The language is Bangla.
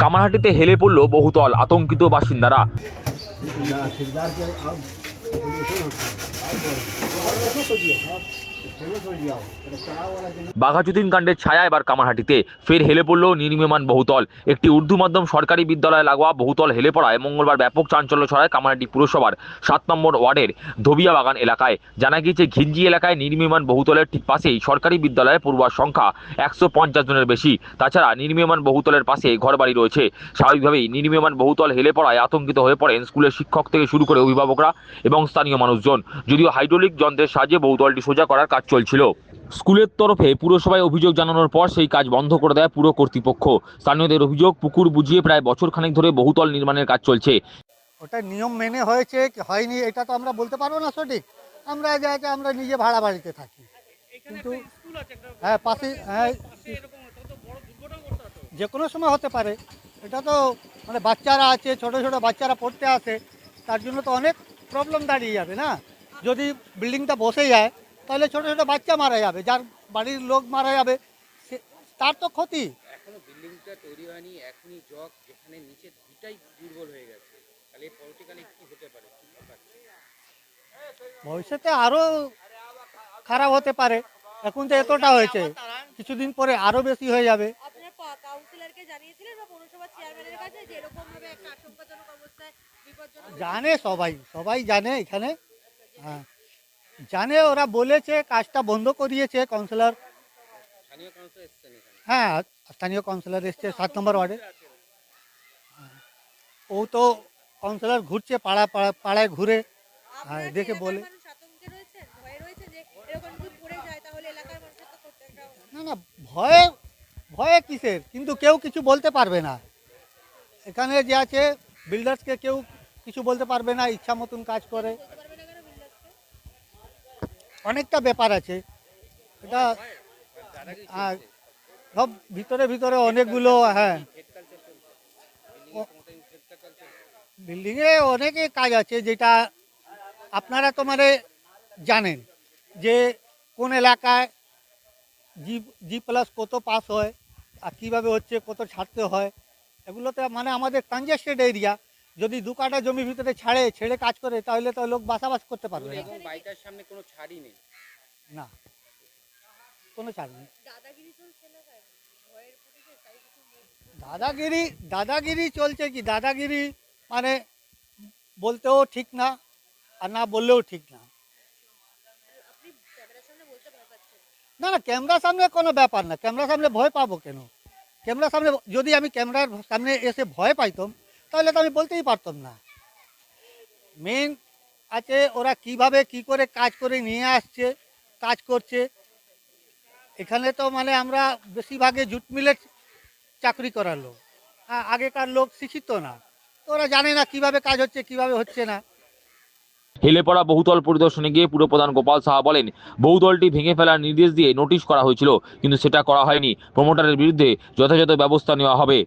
কামারহাটিতে হেলে পড়ল বহুতল আতঙ্কিত বাসিন্দারা। বাঘাযতীন কাণ্ডের ছায়া এবার কামারহাটিতে। ফের হেলে পড়ল নির্মীয়মান বহুতল। একটি উর্দু মাধ্যম সরকারি বিদ্যালয়ে লাগোয়া বহুতল হেলে পড়ায় মঙ্গলবার ব্যাপক চাঞ্চল্য ছড়ায় কামারহাটি পুরসভার সাত নম্বর ওয়ার্ডের ধবিয়া বাগান এলাকায়। জানা গিয়েছে, ঘিঞ্জি এলাকায় নির্মীয়মান বহুতলের ঠিক পাশেই সরকারি বিদ্যালয়ে পড়ুয়ার সংখ্যা একশো পঞ্চাশ জনের বেশি। তাছাড়া নির্মীয়মান বহুতলের পাশে ঘরবাড়ি রয়েছে। স্বাভাবিকভাবেই নির্মীয়মান বহুতল হেলে পড়ায় আতঙ্কিত হয়ে পড়েন স্কুলের শিক্ষক থেকে শুরু করে অভিভাবকরা এবং স্থানীয় মানুষজন। যদিও হাইড্রোলিক যন্ত্রের সাহায্যে বহুতলটি সোজা করার কাজ চলছিল। স্কুলের তরফে পুরসভায় অভিযোগ জানানোর পর সেই কাজ বন্ধ করে দেয় পুরো কর্তৃপক্ষ। স্থানীয়দের অভিযোগ পুকুর বুঝিয়ে প্রায় বছর খানেক ধরে বহুতল নির্মাণের কাজ চলছে। ওটা নিয়ম মেনে হয়েছে কি হয়নি এটা তো আমরা বলতে পারব না সঠিক। আমরা যা যা আমরা নিজে ভাড়া বাড়িতে থাকি। কিন্তু হ্যাঁ পাশে হ্যাঁ যে কোনো সময় হতে পারে। এটা তো মানে বাচ্চারা আছে ছোট ছোট বাচ্চারা পড়তে আসে তার জন্য তো অনেক প্রবলেম দাঁড়িয়ে যাবে না? যদি বিল্ডিংটা বসে যায় তাহলে ছোট ছোট বাচ্চা মারা যাবে যার বাড়ির লোক মারা যাবে সে তার তো ক্ষতি। এখনও বিল্ডিংটা তৈরি হয়নি এখনই জগ যেখানে নিচে দুটাই দুর্বল হয়ে গেছে। তাহলে পরবর্তীকালে কি হতে পারে? ভবিষ্যতে আরও খারাপ হতে পারে। এখন তো এতটা হয়েছে কিছুদিন পরে আরও বেশি হয়ে যাবে। আপনার পা- কাউন্সিলরকে জানিয়েছিলেন বা পৌরসভা চেয়ারম্যানের কাছে যে এরকম ভাবে একটা আশঙ্কাজনক অবস্থায় বিপজ্জনক জানে সবাই সবাই জানে এখানে। হ্যাঁ। জানে ওরা বলেছে কাজটা বন্ধ করিয়েছে কাউন্সিলর হ্যাঁ স্থানীয় কাউন্সিলর এসছে সাত নম্বর ওয়ার্ডে। ও তো কাউন্সিলর ঘুরছে পাড়া পাড়া পাড়ায় ঘুরে। হ্যাঁ, দেখে বলে। মানুষ আতঙ্কে রয়েছে ভয়ে রয়েছে যে এরকম যদি পড়ে যায় তাহলে এলাকার মানুষের তো করতে একটা না না ভয়ে ভয়ে কিসের? কিন্তু কেউ কিছু বলতে পারবে না। এখানে যে আছে বিল্ডার্সকে কেউ কিছু বলতে পারবে না ইচ্ছা মতন কাজ করে বলতে পারবে না কেন বিল্ডার্সকে অনেকটা ব্যাপার আছে। এটা আর সব ভিতরে ভিতরে অনেকগুলো হ্যাঁ। বিল্ডিংয়ে অনেকে কাজ আছে যেটা আপনারা তো মানে জানেন যে কোন এলাকায় জি জি প্লাস কত পাস হয় আর কীভাবে হচ্ছে কত ছাড়তে হয়, এগুলোতে মানে আমাদের কনজেস্টেড এরিয়া। যদি দু কাটা জমির ভিতরে ছাড়ে ছেড়ে কাজ করে তাহলে তো লোক বাসাবাস করতে পারবে না। সামনে কোনো ছাড়ই নেই। না। কোনো ছাড় নেই। দাদাগিরি দাদাগিরি দাদাগিরি চলছে কি? দাদাগিরি মানে বলতেও ঠিক না আর না বললেও ঠিক না। না না ক্যামেরার সামনে কোনো ব্যাপার না। ক্যামেরার সামনে ভয় পাবো কেন? ক্যামেরার সামনে যদি আমি ক্যামেরার সামনে এসে ভয় পাইতাম তাহলে তো আমি বলতেই পারতাম না। মেন আছে ওরা কীভাবে কি করে কাজ করে নিয়ে আসছে, কাজ করছে। এখানে তো মানে আমরা বেশিরভাগে জুট মিলে চাকরি করার লোক। হ্যাঁ আগেকার লোক শিক্ষিত না। তো ওরা জানে না কীভাবে কাজ হচ্ছে, কীভাবে হচ্ছে না। হেলে পড়া বহুতল পরিদর্শনে গিয়ে পুরপ্রধান গোপাল সাহা বলেন, বহুতলটি ভেঙে ফেলার নির্দেশ দিয়ে নোটিশ করা হয়েছিল, কিন্তু সেটা করা হয়নি। প্রমোটারের বিরুদ্ধে যথাযথ ব্যবস্থা নেওয়া হবে।